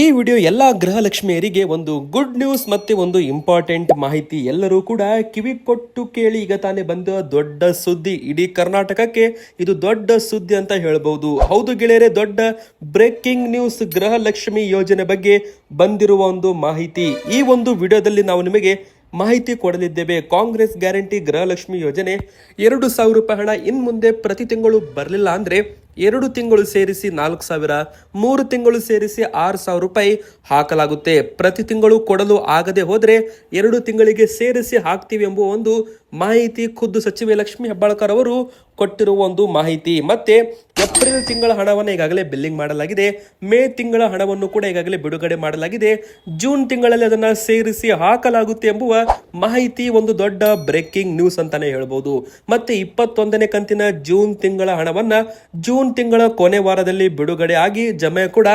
ಈ ವಿಡಿಯೋ ಎಲ್ಲ ಗೃಹಲಕ್ಷ್ಮಿಯರಿಗೆ ಒಂದು ಗುಡ್ ನ್ಯೂಸ್ ಮತ್ತೆ ಒಂದು ಇಂಪಾರ್ಟೆಂಟ್ ಮಾಹಿತಿ. ಎಲ್ಲರೂ ಕೂಡ ಕಿವಿ ಕೊಟ್ಟು ಕೇಳಿ ಈಗ ತಾನೇ ಬಂದ ದೊಡ್ಡ ಸುದ್ದಿ. ಇಡೀ ಕರ್ನಾಟಕಕ್ಕೆ ಇದು ದೊಡ್ಡ ಸುದ್ದಿ ಅಂತ ಹೇಳಬಹುದು ಹೌದು ಗೆಳೆಯರೆ, ದೊಡ್ಡ ಬ್ರೇಕಿಂಗ್ ನ್ಯೂಸ್ ಗೃಹಲಕ್ಷ್ಮಿ ಯೋಜನೆ ಬಗ್ಗೆ ಬಂದಿರುವ ಒಂದು ಮಾಹಿತಿ. ಈ ಒಂದು ವಿಡಿಯೋದಲ್ಲಿ ನಾವು ನಿಮಗೆ ಮಾಹಿತಿ ಕೊಡಲಿದ್ದೇವೆ. ಕಾಂಗ್ರೆಸ್ ಗ್ಯಾರಂಟಿ ಗೃಹಲಕ್ಷ್ಮಿ ಯೋಜನೆ ಎರಡು ಸಾವಿರ ರೂಪಾಯಿ ಹಣ ಇನ್ ಮುಂದೆ ಪ್ರತಿ ತಿಂಗಳು ಬರಲಿಲ್ಲ ಅಂದ್ರೆ ಎರಡು ತಿಂಗಳು ಸೇರಿಸಿ ನಾಲ್ಕು ಸಾವಿರ, ಮೂರು ತಿಂಗಳು ಸೇರಿಸಿ ಆರು ಸಾವಿರ ರೂಪಾಯಿ ಹಾಕಲಾಗುತ್ತೆ. ಪ್ರತಿ ತಿಂಗಳು ಕೊಡಲು ಆಗದೆ ಹೋದರೆ ಎರಡು ತಿಂಗಳಿಗೆ ಸೇರಿಸಿ ಹಾಕ್ತೀವಿ ಎಂಬ ಒಂದು ಮಾಹಿತಿ ಖುದ್ದು ಸಚಿವೆ ಲಕ್ಷ್ಮಿ ಹೆಬ್ಬಾಳ್ಕರ್ ಅವರು ಕೊಟ್ಟಿರುವ ಒಂದು ಮಾಹಿತಿ. ಮತ್ತೆ ಏಪ್ರಿಲ್ ತಿಂಗಳ ಹಣವನ್ನು ಈಗಾಗಲೇ ಬಿಲ್ಲಿಂಗ್ ಮಾಡಲಾಗಿದೆ. ಮೇ ತಿಂಗಳ ಹಣವನ್ನು ಕೂಡ ಈಗಾಗಲೇ ಬಿಡುಗಡೆ ಮಾಡಲಾಗಿದೆ. ಜೂನ್ ತಿಂಗಳಲ್ಲಿ ಅದನ್ನ ಸೇರಿಸಿ ಹಾಕಲಾಗುತ್ತೆ ಎಂಬುವ ಮಾಹಿತಿ ಒಂದು ದೊಡ್ಡ ಬ್ರೇಕಿಂಗ್ ನ್ಯೂಸ್ ಅಂತಾನೆ ಹೇಳ್ಬೋದು. ಮತ್ತೆ ಇಪ್ಪತ್ತೊಂದನೇ ಕಂತಿನ ಜೂನ್ ತಿಂಗಳ ಹಣವನ್ನ ಜೂನ್ ತಿಂಗಳ ಕೊನೆ ವಾರದಲ್ಲಿ ಬಿಡುಗಡೆ ಆಗಿ ಜಮೆ ಕೂಡ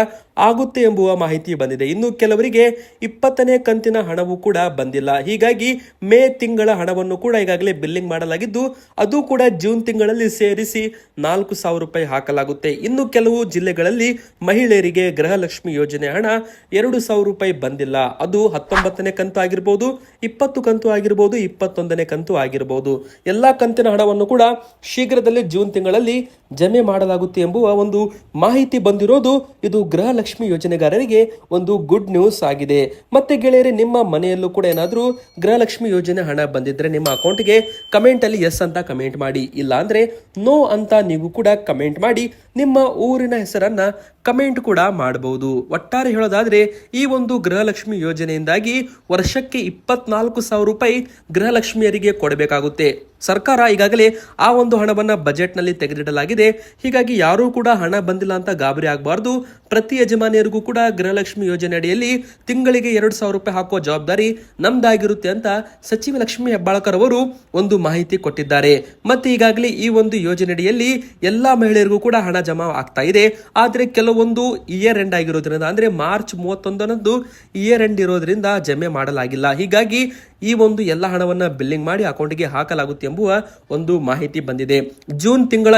ಆಗುತ್ತೆ ಎಂಬುವ ಮಾಹಿತಿ ಬಂದಿದೆ. ಇನ್ನು ಕೆಲವರಿಗೆ ಇಪ್ಪತ್ತನೇ ಕಂತಿನ ಹಣವು ಕೂಡ ಬಂದಿಲ್ಲ. ಹೀಗಾಗಿ ಮೇ ತಿಂಗಳ ಹಣವನ್ನು ಕೂಡ ಈಗಾಗಲೇ ಬಿಲ್ಲಿಂಗ್ ಮಾಡಲಾಗಿದ್ದು, ಅದು ಕೂಡ ಜೂನ್ ತಿಂಗಳಲ್ಲಿ ಸೇರಿಸಿ ನಾಲ್ಕು ಸಾವಿರ ರೂಪಾಯಿ ಹಾಕಲಾಗುತ್ತೆ. ಇನ್ನು ಕೆಲವು ಜಿಲ್ಲೆಗಳಲ್ಲಿ ಮಹಿಳೆಯರಿಗೆ ಗೃಹಲಕ್ಷ್ಮಿ ಯೋಜನೆ ಹಣ ಎರಡು ಸಾವಿರ ರೂಪಾಯಿ ಬಂದಿಲ್ಲ. ಅದು ಹತ್ತೊಂಬತ್ತನೇ ಕಂತು ಆಗಿರ್ಬೋದು, ಇಪ್ಪತ್ತು ಕಂತು ಆಗಿರ್ಬೋದು, ಇಪ್ಪತ್ತೊಂದನೇ ಕಂತು ಆಗಿರ್ಬೋದು. ಎಲ್ಲಾ ಕಂತಿನ ಹಣವನ್ನು ಕೂಡ ಶೀಘ್ರದಲ್ಲೇ ಜೂನ್ ತಿಂಗಳಲ್ಲಿ ಜಮೆ ಮಾಡಲಾಗುತ್ತೆ ಎಂಬುವ ಒಂದು ಮಾಹಿತಿ ಬಂದಿರೋದು ಇದು ಗೃಹಲಕ್ಷ್ಮಿ ಯೋಜನೆಗಾರರಿಗೆ ಒಂದು ಗುಡ್ ನ್ಯೂಸ್ ಆಗಿದೆ. ಮತ್ತೆ ಗೆಳೆಯರೆ, ನಿಮ್ಮ ಮನೆಯಲ್ಲೂ ಕೂಡ ಏನಾದರೂ ಗೃಹಲಕ್ಷ್ಮಿ ಯೋಜನೆ ಹಣ ಬಂದಿದ್ರೆ ನಿಮ್ಮ ಅಕೌಂಟ್ಗೆ ಕಮೆಂಟ್ ಅಲ್ಲಿ ಎಸ್ ಅಂತ ಕಮೆಂಟ್ ಮಾಡಿ, ಇಲ್ಲಾಂದ್ರೆ ನೋ ಅಂತ ನೀವು ಕೂಡ ಕಮೆಂಟ್ ಮಾಡಿ ನಿಮ್ಮ ಊರಿನ ಹೆಸರನ್ನ ಕಮೆಂಟ್ ಕೂಡ ಮಾಡಬಹುದು ಒಟ್ಟಾರೆ ಹೇಳೋದಾದ್ರೆ, ಈ ಒಂದು ಗೃಹಲಕ್ಷ್ಮಿ ಯೋಜನೆಯಿಂದಾಗಿ ವರ್ಷಕ್ಕೆ ಇಪ್ಪತ್ನಾಲ್ಕು ಸಾವಿರ ರೂಪಾಯಿ ಗೃಹಲಕ್ಷ್ಮಿಯರಿಗೆ ಕೊಡಬೇಕಾಗುತ್ತೆ. ಸರ್ಕಾರ ಈಗಾಗಲೇ ಆ ಒಂದು ಹಣವನ್ನ ಬಜೆಟ್ನಲ್ಲಿ ತೆಗೆದಿಡಲಾಗಿದೆ. ಹೀಗಾಗಿ ಯಾರೂ ಕೂಡ ಹಣ ಬಂದಿಲ್ಲ ಅಂತ ಗಾಬರಿ ಆಗಬಾರ್ದು. ಪ್ರತಿ ಯಜಮಾನಿಯರಿಗೂ ಕೂಡ ಗೃಹಲಕ್ಷ್ಮಿ ಯೋಜನೆ ಅಡಿಯಲ್ಲಿ ತಿಂಗಳಿಗೆ ಎರಡು ಸಾವಿರ ರೂಪಾಯಿ ಹಾಕುವ ಜವಾಬ್ದಾರಿ ನಮ್ದಾಗಿರುತ್ತೆ ಅಂತ ಸಚಿವ ಲಕ್ಷ್ಮಿ ಹೆಬ್ಬಾಳ್ಕರ್ ಅವರು ಒಂದು ಮಾಹಿತಿ ಕೊಟ್ಟಿದ್ದಾರೆ. ಮತ್ತೆ ಈಗಾಗಲೇ ಈ ಒಂದು ಯೋಜನೆಯಡಿಯಲ್ಲಿ ಎಲ್ಲಾ ಮಹಿಳೆಯರಿಗೂ ಕೂಡ ಹಣ ಜಮಾ ಆಗ್ತಾ ಇದೆ. ಆದ್ರೆ ಕೆಲವೊಂದು ಇಯರ್ ಎಂಡ್ ಆಗಿರೋದ್ರಿಂದ, ಅಂದ್ರೆ ಮಾರ್ಚ್ ಮೂವತ್ತೊಂದರಂದು ಇಯರ್ ಎಂಡ್ ಇರೋದ್ರಿಂದ ಜಮೆ ಮಾಡಲಾಗಿಲ್ಲ. ಹೀಗಾಗಿ ಈ ಒಂದು ಎಲ್ಲ ಹಣವನ್ನ ಬಿಲ್ಲಿಂಗ್ ಮಾಡಿ ಅಕೌಂಟ್ಗೆ ಹಾಕಲಾಗುತ್ತೆ ಎಂಬುವ ಒಂದು ಮಾಹಿತಿ ಬಂದಿದೆ. ಜೂನ್ ತಿಂಗಳ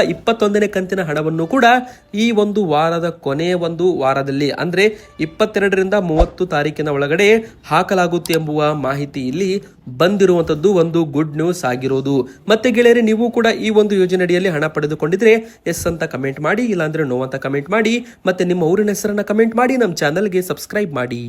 ಇಪ್ಪತ್ತೊಂದನೇ ಕಂತಿನ ಹಣವನ್ನು ಕೂಡ ಈ ಒಂದು ವಾರದ ಕೊನೆಯ ಒಂದು ವಾರದಲ್ಲಿ, ಅಂದ್ರೆ ಇಪ್ಪತ್ತೆರಡರಿಂದ ಮೂವತ್ತು ತಾರೀಕಿನ ಒಳಗಡೆ ಹಾಕಲಾಗುತ್ತೆ ಎಂಬುವ ಮಾಹಿತಿ ಇಲ್ಲಿ ಬಂದಿರುವಂತದ್ದು ಒಂದು ಗುಡ್ ನ್ಯೂಸ್ ಆಗಿರೋದು. ಮತ್ತೆ ಗೆಳೆಯರೆ, ನೀವು ಕೂಡ ಈ ಒಂದು ಯೋಜನೆಯಡಿಯಲ್ಲಿ ಹಣ ಪಡೆದುಕೊಂಡಿದ್ರೆ ಎಸ್ ಅಂತ ಕಮೆಂಟ್ ಮಾಡಿ, ಇಲ್ಲಾಂದ್ರೆ ನೋ ಅಂತ ಕಮೆಂಟ್ ಮಾಡಿ, ಮತ್ತೆ ನಿಮ್ಮ ಊರಿನ ಹೆಸರನ್ನ ಕಮೆಂಟ್ ಮಾಡಿ, ನಮ್ಮ ಚಾನಲ್ಗೆ ಸಬ್ಸ್ಕ್ರೈಬ್ ಮಾಡಿ.